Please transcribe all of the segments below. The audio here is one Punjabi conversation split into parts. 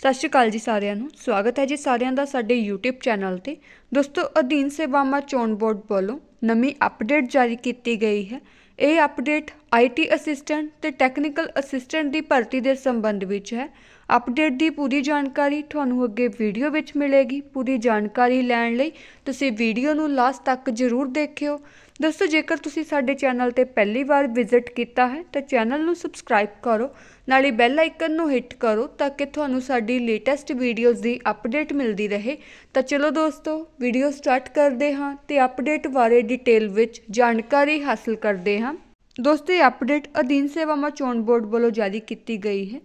ਸਤਿ ਸ਼੍ਰੀ ਅਕਾਲ ਜੀ ਸਾਰਿਆਂ ਨੂੰ। ਸਵਾਗਤ ਹੈ ਜੀ ਸਾਰਿਆਂ ਦਾ ਸਾਡੇ YouTube ਚੈਨਲ ਤੇ। ਦੋਸਤੋ, ਅਧੀਨ ਸੇਵਾਵਾਂ ਚੋਣ ਬੋਰਡ ਵੱਲੋਂ ਨਵੀਂ ਅਪਡੇਟ ਜਾਰੀ ਕੀਤੀ ਗਈ ਹੈ। ਇਹ ਅਪਡੇਟ IT ਅਸਿਸਟੈਂਟ ਤੇ ਟੈਕਨੀਕਲ ਅਸਿਸਟੈਂਟ ਦੀ ਭਰਤੀ ਦੇ ਸੰਬੰਧ ਵਿੱਚ ਹੈ। ਅਪਡੇਟ ਦੀ ਪੂਰੀ ਜਾਣਕਾਰੀ ਤੁਹਾਨੂੰ ਅੱਗੇ ਵੀਡੀਓ ਵਿੱਚ ਮਿਲੇਗੀ। ਪੂਰੀ ਜਾਣਕਾਰੀ ਲੈਣ ਲਈ ਤੁਸੀਂ ਵੀਡੀਓ ਨੂੰ ਲਾਸਟ ਤੱਕ ਜ਼ਰੂਰ ਦੇਖਿਓ। ਦੋਸਤੋ, ਜੇਕਰ ਤੁਸੀਂ ਸਾਡੇ ਚੈਨਲ ਤੇ ਪਹਿਲੀ ਵਾਰ ਵਿਜ਼ਿਟ ਕੀਤਾ ਹੈ, ਤਾਂ ਚੈਨਲ ਨੂੰ ਸਬਸਕ੍ਰਾਈਬ ਕਰੋ, ਨਾਲੇ ਬੈਲ ਆਈਕਨ ਨੂੰ ਹਿੱਟ ਕਰੋ, ਤਾਂ ਕਿ ਤੁਹਾਨੂੰ ਸਾਡੀ ਲੇਟੈਸਟ ਵੀਡੀਓਜ਼ ਦੀ ਅਪਡੇਟ ਮਿਲਦੀ ਰਹੇ। ਤਾਂ ਚਲੋ ਦੋਸਤੋ ਵੀਡੀਓ ਸਟਾਰਟ ਕਰਦੇ ਹਾਂ ਤੇ ਅਪਡੇਟ ਬਾਰੇ ਡਿਟੇਲ ਵਿੱਚ ਜਾਣਕਾਰੀ ਹਾਸਲ ਕਰਦੇ ਹਾਂ। ਦੋਸਤੋ, ਇਹ ਅਪਡੇਟ ਅਧੀਨ ਸੇਵਾਵਾਂ ਚੋਣ ਬੋਰਡ ਵੱਲੋਂ ਜਾਰੀ ਕੀਤੀ ਗਈ ਹੈ।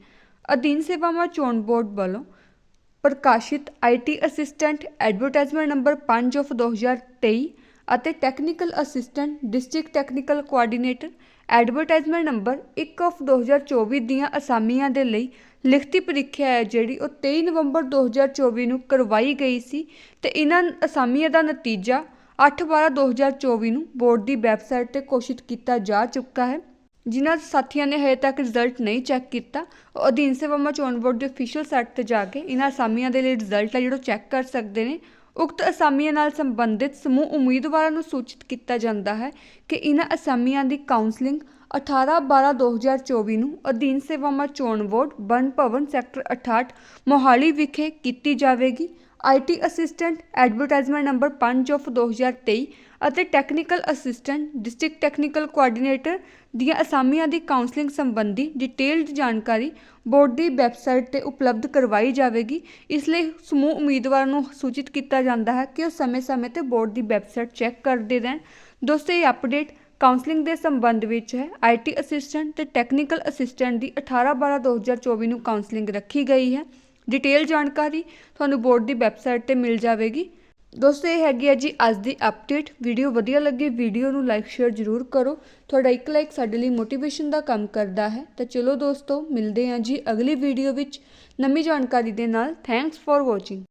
ਅਧੀਨ ਸੇਵਾਵਾਂ ਚੋਣ ਬੋਰਡ ਵੱਲੋਂ ਪ੍ਰਕਾਸ਼ਿਤ IT assistant advertisement number 5 of 2023 ਅਤੇ technical assistant district technical coordinator advertisement number 1 of 2024 ਦੀਆਂ ਅਸਾਮੀਆਂ ਦੇ ਲਈ ਲਿਖਤੀ ਪ੍ਰੀਖਿਆ ਹੈ, ਜਿਹੜੀ ਉਹ 23 ਨਵੰਬਰ 2024 ਨੂੰ ਕਰਵਾਈ ਗਈ ਸੀ ਤੇ ਇਹਨਾਂ ਅਸਾਮੀਆਂ ਦਾ ਨਤੀਜਾ 8/12/2024 ਨੂੰ ਬੋਰਡ ਦੀ ਵੈਬਸਾਈਟ ਤੇ ਘੋਸ਼ਿਤ ਕੀਤਾ ਜਾ ਚੁੱਕਾ ਹੈ। ਜਿਨ੍ਹਾਂ ਸਾਥੀਆਂ ਨੇ ਹਜੇ ਤੱਕ ਰਿਜ਼ਲਟ ਨਹੀਂ ਚੈੱਕ ਕੀਤਾ, ਉਹ ਅਧੀਨ ਸੇਵਾਵਾਂ ਚੋਣ ਬੋਰਡ ਦੇ ਅਫੀਸ਼ੀਅਲ ਸਾਈਟ ਤੇ ਜਾ ਕੇ ਇਹਨਾਂ ਅਸਾਮੀਆਂ ਦੇ ਲਈ ਰਿਜ਼ਲਟ ਹੈ, ਜਿਹੜਾ ਚੈੱਕ ਕਰ ਸਕਦੇ ਨੇ। ਉਕਤ ਅਸਾਮੀਆਂ ਨਾਲ ਸੰਬੰਧਿਤ ਸਮੂਹ ਉਮੀਦਵਾਰਾਂ ਨੂੰ ਸੂਚਿਤ ਕੀਤਾ ਜਾਂਦਾ ਹੈ ਕਿ ਇਹਨਾਂ ਅਸਾਮੀਆਂ ਦੀ ਕਾਉਂਸਲਿੰਗ 18/12/2024 ਨੂੰ ਅਧੀਨ ਸੇਵਾਵਾਂ ਚੋਣ ਬੋਰਡ ਬਨ ਭਵਨ ਸੈਕਟਰ 68 ਮੋਹਾਲੀ ਵਿਖੇ ਕੀਤੀ ਜਾਵੇਗੀ। IT assistant advertisement number 5 of 2023 ਅਤੇ technical assistant district technical coordinator ਦੀਆਂ ਅਸਾਮੀਆਂ ਦੀ ਕਾਉਂਸਲਿੰਗ ਸੰਬੰਧੀ ਡਿਟੇਲਡ ਜਾਣਕਾਰੀ ਬੋਰਡ ਦੀ ਵੈਬਸਾਈਟ ਤੇ ਉਪਲਬਧ ਕਰਵਾਈ ਜਾਵੇਗੀ। ਇਸ ਲਈ ਸਮੂਹ ਉਮੀਦਵਾਰਾਂ ਨੂੰ ਸੂਚਿਤ ਕੀਤਾ ਜਾਂਦਾ ਹੈ ਕਿ ਉਹ ਸਮੇਂ-ਸਮੇਂ ਤੇ ਬੋਰਡ ਦੀ ਵੈਬਸਾਈਟ ਚੈੱਕ ਕਰਦੇ ਰਹਿਣ। ਦੋਸਤੋ, ਇਹ ਅਪਡੇਟ ਕਾਉਂਸਲਿੰਗ ਦੇ ਸੰਬੰਧ ਵਿੱਚ ਹੈ। ਆਈਟੀ ਅਸਿਸਟੈਂਟ ਤੇ ਟੈਕਨੀਕਲ ਅਸਿਸਟੈਂਟ ਦੀ 18/12/2024 ਨੂੰ ਕਾਉਂਸਲਿੰਗ ਰੱਖੀ ਗਈ ਹੈ। ਡਿਟੇਲ ਜਾਣਕਾਰੀ ਤੁਹਾਨੂੰ ਬੋਰਡ ਦੀ ਵੈਬਸਾਈਟ ਤੇ ਮਿਲ ਜਾਵੇਗੀ। ਦੋਸਤੋ, ਇਹ ਹੈਗੀ ਹੈ ਜੀ ਅੱਜ ਦੀ ਅਪਡੇਟ ਵੀਡੀਓ ਵਧੀਆ ਲੱਗੇ, ਵੀਡੀਓ ਨੂੰ ਲਾਈਕ ਸ਼ੇਅਰ ਜ਼ਰੂਰ ਕਰੋ। ਤੁਹਾਡਾ ਇੱਕ ਲਾਈਕ ਸਾਡੇ ਲਈ ਮੋਟੀਵੇਸ਼ਨ ਦਾ ਕੰਮ ਕਰਦਾ ਹੈ। ਤਾਂ ਚਲੋ ਦੋਸਤੋ, ਮਿਲਦੇ ਹਾਂ ਜੀ ਅਗਲੀ ਵੀਡੀਓ ਵਿੱਚ। ਨਵੀਂ ਜਾਣਕਾਰੀ ਦੇ ਨਾਲ। Thanks for watching